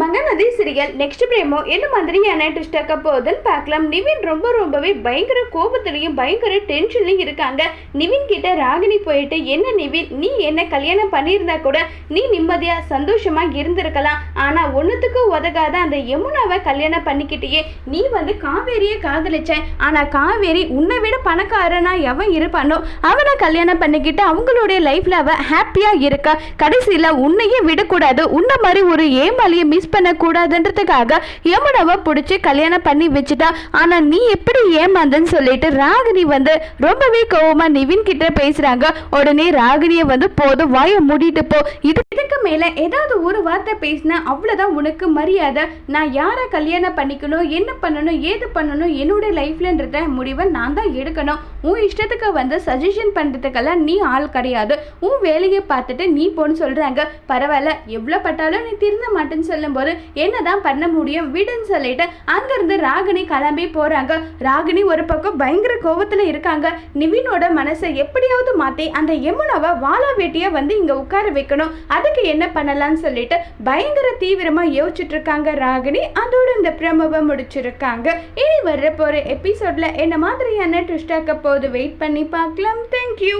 Mahanadi serial next பிரேமோ என்ன மாதிரியான twist ஆக்க போகுதுன்னு பார்க்கலாம். நிவின் ரொம்ப ரொம்பவே பயங்கர கோபத்துலையும் பயங்கர டென்ஷன்லையும் இருக்காங்க. நிவின் கிட்ட ராகினி போயிட்டு என்ன நிவின்? நீ என்ன கல்யாணம் பண்ணியிருந்தா கூட நீ நிம்மதியா சந்தோஷமா இருந்திருக்கலாம். ஆனா ஒன்றுத்துக்கு உதகாத அந்த யமுனாவை கல்யாணம் பண்ணிக்கிட்டே நீ வந்து காவேரியை காதலிச்ச. ஆனா காவேரி உன்னை விட பணக்காரனா எவன் இருப்பானோ அவனை கல்யாணம் பண்ணிக்கிட்டு அவங்களுடைய லைஃப்ல அவ ஹாப்பியா இருக்கா. கடைசியில உன்னையே விடக்கூடாது. உன்ன மாதிரி ஒரு ஏமாலியை மிஸ் பண்ணக்கூடாதுன்றதுக்காக யமுனாவை பிடிச்சி கல்யாணம் பண்ணி வச்சுட்டா. ஆனா நீ எப்படி ஏமாந்தன்னு சொல்லிட்டு ராகினி வந்து ரொம்பவே கோவமா நிவின் கிட்ட பேசுறாங்க. உடனே ராகினியை வந்து போதும் வாயை மூடிட்டு போ. இது இதுக்கு மேல ஏதாவது ஒரு வார்த்தை பேசினா அவ்வளவுதான் உனக்கு மரியாதை. நான் யாரை கல்யாணம் பண்ணிக்கணும் என்ன பண்ணணும் ஏது பண்ணணும் என்னோட லைஃப்லன்றத முடிவை நான் தான் எடுக்கணும். உன் இஷ்டத்துக்கு வந்து சஜஷன் பண்றதுக்கெல்லாம் நீ ஆள் கிடையாது. உன் வேலையை பார்த்துட்டு நீ போன்னு சொல்றாங்க. பரவாயில்ல எவ்வளோ பட்டாலும் நீ திருந்த மாட்டேன்னு போது என்னதான் பண்ண முடியும்? விடுன்னு சொல்லிட்டு அங்கிருந்து ராகினி கிளம்பி போறாங்க. ராகினி ஒரு பக்கம் பயங்கர கோபத்தில் இருக்காங்க. நிவினோட மனசை எப்படியாவது மாத்தி அந்த யமுனாவை வாழா வேட்டியா வந்து இங்க உட்கார வைக்கணும். அதுக்கு என்ன பண்ணலாம்னு சொல்லிட்டு பயங்கர தீவிரமா யோசிச்சுட்டு இருக்காங்க ராகினி. அதோட இந்த பிரமவை முடிச்சிருக்காங்க. இனி வர்ற போற எபிசோட்ல என்ன மாதிரியான ட்விஸ்ட் ஆக்க போகுது? வெயிட் பண்ணி பார்க்கலாம். தேங்க்யூ